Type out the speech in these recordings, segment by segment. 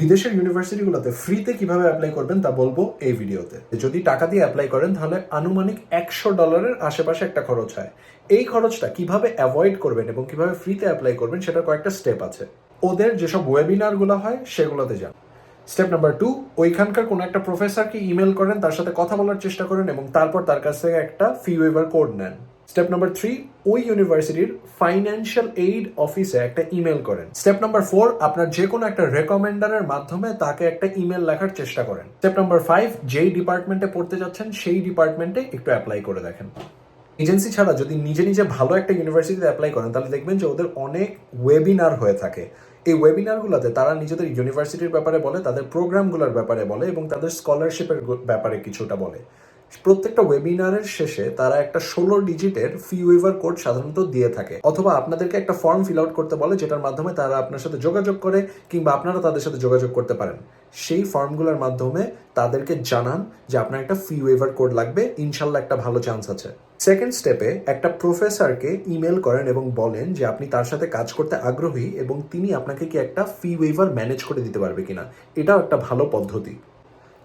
বিদেশের ইউনিভার্সিটিগুলোতে ফ্রিতে কীভাবে অ্যাপ্লাই করবেন তা বলব এই ভিডিওতে যদি টাকা দিয়ে অ্যাপ্লাই করেন, তাহলে আনুমানিক একশো ডলারের আশেপাশে একটা খরচ হয়। এই খরচটা কীভাবে অ্যাভয়েড করবেন এবং কীভাবে ফ্রিতে অ্যাপ্লাই করবেন, সেটার কয়েকটা স্টেপ আছে। ওদের যেসব ওয়েবিনারগুলো হয়, সেগুলোতে যান। স্টেপ নাম্বার টু ওইখানকার কোনো একটা প্রফেসরকে ইমেল করেন, তার সাথে কথা বলার চেষ্টা করেন এবং তারপর তার কাছ থেকে একটা ফি ওয়েভার কোড নেন। স্টেপ নাম্বার থ্রি ওই ইউনিভার্সিটির ফাইন্যান্সিয়াল এইড অফিসে একটা ইমেল করেন। স্টেপ নাম্বার ফোর আপনার যে কোনো একটা রেকমেন্ডারের মাধ্যমে তাকে একটা ইমেল লেখার চেষ্টা করেন। স্টেপ নাম্বার ফাইভ যেই ডিপার্টমেন্টে পড়তে যাচ্ছেন, সেই ডিপার্টমেন্টে একটু অ্যাপ্লাই করে দেখেন। এজেন্সি ছাড়া যদি নিজে নিজে ভালো একটা ইউনিভার্সিটিতে অ্যাপ্লাই করেন, তাহলে দেখবেন যে ওদের অনেক ওয়েবিনার হয়ে থাকে। এই ওয়েবিনারগুলোতে তারা নিজেদের ইউনিভার্সিটির ব্যাপারে বলে, তাদের প্রোগ্রামগুলোর ব্যাপারে বলে এবং তাদের স্কলারশিপের ব্যাপারে কিছুটা বলে। প্রত্যেকটা ওয়েবিনারের শেষে তারা একটা ষোলো ডিজিটের ফি ওয়েভার কোড সাধারণত দিয়ে থাকে। অথবা আপনাদেরকে একটা ফর্ম ফিল আউট করতে বলে, যেটার মাধ্যমে তারা আপনার সাথে যোগাযোগ করে কিংবা আপনারা তাদের সাথে যোগাযোগ করতে পারেন। সেই ফর্মগুলোর মাধ্যমে তাদেরকে জানান যে আপনার একটা ফি ওয়েভার কোড লাগবে, ইনশাল্লাহ একটা ভালো চান্স আছে। সেকেন্ড স্টেপে একটা প্রফেসরকে ইমেল করেন এবং বলেন যে আপনি তার সাথে কাজ করতে আগ্রহী এবং তিনি আপনাকে কি একটা ফি ওয়েভার ম্যানেজ করে দিতে পারবে কিনা। এটাও একটা ভালো পদ্ধতি।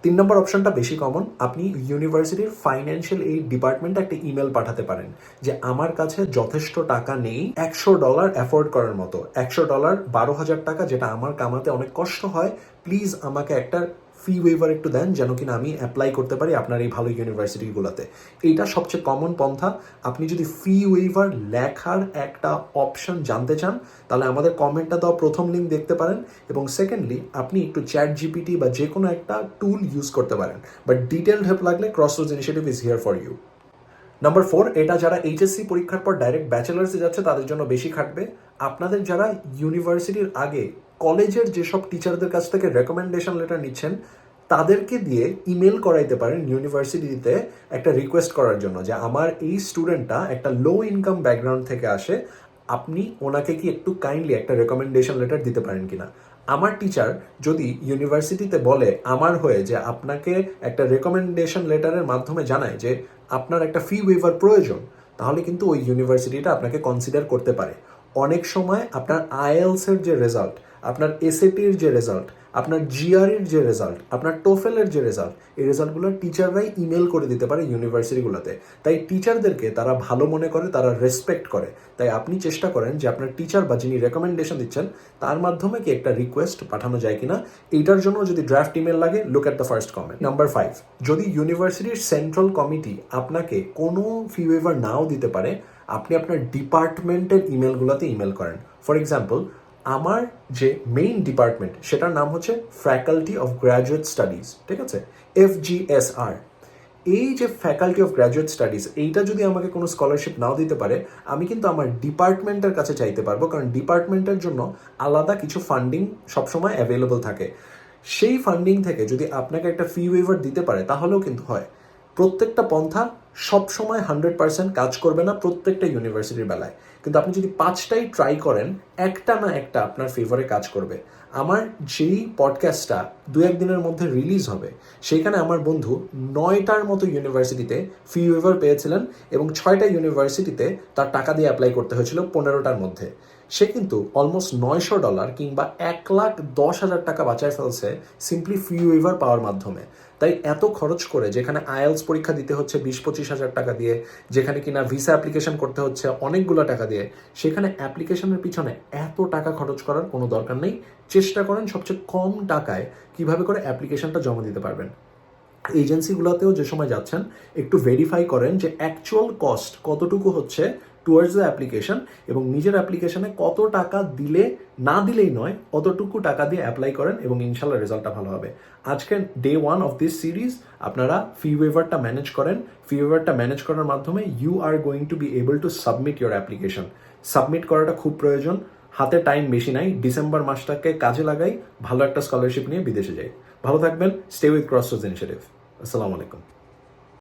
তিন নম্বর অপশনটা বেশি কমন আপনি ইউনিভার্সিটির ফাইন্যান্সিয়াল এই ডিপার্টমেন্টে একটা ইমেল পাঠাতে পারেন যে আমার কাছে যথেষ্ট টাকা নেই, একশো ডলার অ্যাফোর্ড করার মতো। একশো ডলার বারো হাজার টাকা যেটা আমার কামাতে অনেক কষ্ট হয় প্লিজ আমাকে একটা ফি ওয়েভার একটু দেন যেন কিনা আমি অ্যাপ্লাই করতে পারি আপনার এই ভালো ইউনিভার্সিটিগুলোতে এইটা সবচেয়ে কমন পন্থা। আপনি যদি ফি ওয়েভার লেখার একটা অপশন জানতে চান, তাহলে আমাদের কমেন্টটা দেওয়া প্রথম লিঙ্ক দেখতে পারেন এবং সেকেন্ডলি আপনি একটু চ্যাট জিপিটি বা যে কোনো একটা টুল ইউজ করতে পারেন। বাট ডিটেলড হেল্প লাগলে cross rose initiative is here for you number four এটা যারা এইচএসসি পরীক্ষার পর ডাইরেক্ট ব্যাচেলার্সে যাচ্ছে, তাদের জন্য বেশি খাটবে। আপনাদের যারা ইউনিভার্সিটির আগে কলেজের যেসব টিচারদের কাছ থেকে রেকমেন্ডেশন লেটার নিচ্ছেন, তাদেরকে দিয়ে ইমেল করাইতে পারেন ইউনিভার্সিটিতে একটা রিকোয়েস্ট করার জন্য যে আমার এই স্টুডেন্টটা একটা লো ইনকাম ব্যাকগ্রাউন্ড থেকে আসে, আপনি ওনাকে কি একটু কাইন্ডলি একটা রেকমেন্ডেশন লেটার দিতে পারেন কিনা? আমার টিচার যদি ইউনিভার্সিটিতে বলে আমার হয়ে যে আপনাকে একটা রেকমেন্ডেশন লেটারের মাধ্যমে জানায় যে আপনার একটা ফি ওয়েভার প্রয়োজন, তাহলে কিন্তু ওই ইউনিভার্সিটিটা আপনাকে কনসিডার করতে পারে। অনেক সময় আপনার আইএলসের যে রেজাল্ট আপনার এসএটির যে রেজাল্ট আপনার জিআরের যে রেজাল্ট আপনার টোফেলের যে রেজাল্ট এই রেজাল্টগুলো টিচাররাই ইমেল করে দিতে পারে ইউনিভার্সিটিগুলোতে তাই টিচারদেরকে তারা ভালো মনে করে, তারা রেসপেক্ট করে। তাই আপনি চেষ্টা করেন যে আপনার টিচার বা যিনি রেকমেন্ডেশন দিচ্ছেন, তার মাধ্যমে কি একটা রিকোয়েস্ট পাঠানো যায় কিনা? এইটার জন্য যদি ড্রাফট ইমেল লাগে look at the first comment number five যদি ইউনিভার্সিটির সেন্ট্রাল কমিটি আপনাকে কোনো ফি ওয়েভার নাও দিতে পারে, আপনি আপনার ডিপার্টমেন্টের ইমেলগুলোতে ইমেল করেন। ফর এক্সাম্পল আমার যে মেইন ডিপার্টমেন্ট সেটার নাম হচ্ছে ফ্যাকাল্টি অফ গ্র্যাজুয়েট স্টাডিজ ঠিক আছে? এফ আর এই যে ফ্যাকাল্টি অফ গ্র্যাজুয়েট স্টাডিজ এইটা যদি আমাকে কোনো স্কলারশিপ নাও দিতে পারে, আমি কিন্তু আমার ডিপার্টমেন্টের কাছে চাইতে পারব, কারণ ডিপার্টমেন্টের জন্য আলাদা কিছু ফান্ডিং সবসময় অ্যাভেলেবল থাকে। সেই ফান্ডিং থেকে যদি আপনাকে একটা ফি ওয়েভার দিতে পারে, তাহলেও কিন্তু হয়। প্রত্যেকটা পন্থা সবসময় হান্ড্রেড পার্সেন্ট কাজ করবে না প্রত্যেকটা ইউনিভার্সিটির বেলায়। কিন্তু আপনি যদি পাঁচটাই ট্রাই করেন, একটা না একটা আপনার ফেভারে কাজ করবে। আমার যেই পডকাস্টটা দু একদিনের মধ্যে রিলিজ হবে সেইখানে আমার বন্ধু নয়টার মতো ইউনিভার্সিটিতে ফি ওয়েভার পেয়েছিলেন এবং ছয়টা ইউনিভার্সিটিতে তার টাকা দিয়ে অ্যাপ্লাই করতে হয়েছিল পনেরোটার মধ্যে। সে কিন্তু অলমোস্ট নয়শো ডলার কিংবা এক লাখ দশ হাজার টাকা বাঁচায় ফেলছে সিম্পলি ফি ওয়েভার পাওয়ার মাধ্যমে। তাই এত খরচ করে যেখানে আইএলস পরীক্ষা দিতে হচ্ছে বিশ পঁচিশ হাজার টাকা দিয়ে, যেখানে কিনা ভিসা অ্যাপ্লিকেশন করতে হচ্ছে অনেকগুলো টাকা দিয়ে, সেখানে অ্যাপ্লিকেশনের পিছনে এত টাকা খরচ করার কোনো দরকার নেই। চেষ্টা করেন সবচেয়ে কম টাকায় কীভাবে করে অ্যাপ্লিকেশনটা জমা দিতে পারবেন। এজেন্সিগুলোতেও যে সময় যাচ্ছেন, একটু ভেরিফাই করেন যে অ্যাকচুয়াল কস্ট কতটুকু হচ্ছে টুয়ার্ডস দ্য অ্যাপ্লিকেশন এবং নিজের অ্যাপ্লিকেশনে কত টাকা দিলে, না দিলেই নয় অতটুকু টাকা দিয়ে অ্যাপ্লাই করেন এবং ইনশাল্লাহ রেজাল্টটা ভালো হবে। আজকে day one of this series আপনারা ফি ওয়েভারটা ম্যানেজ করেন। ফি ওয়েভারটা ম্যানেজ করার মাধ্যমে you are going to be able to submit your application submit করাটা খুব প্রয়োজন। হাতে টাইম বেশি নাই। ডিসেম্বর মাসটাকে কাজে লাগাই, ভালো একটা স্কলারশিপ নিয়ে বিদেশে যাই। ভালো থাকবেন। স্টে উইথ ক্রস ইনিশিয়েটিভ আসসালামু আলাইকুম।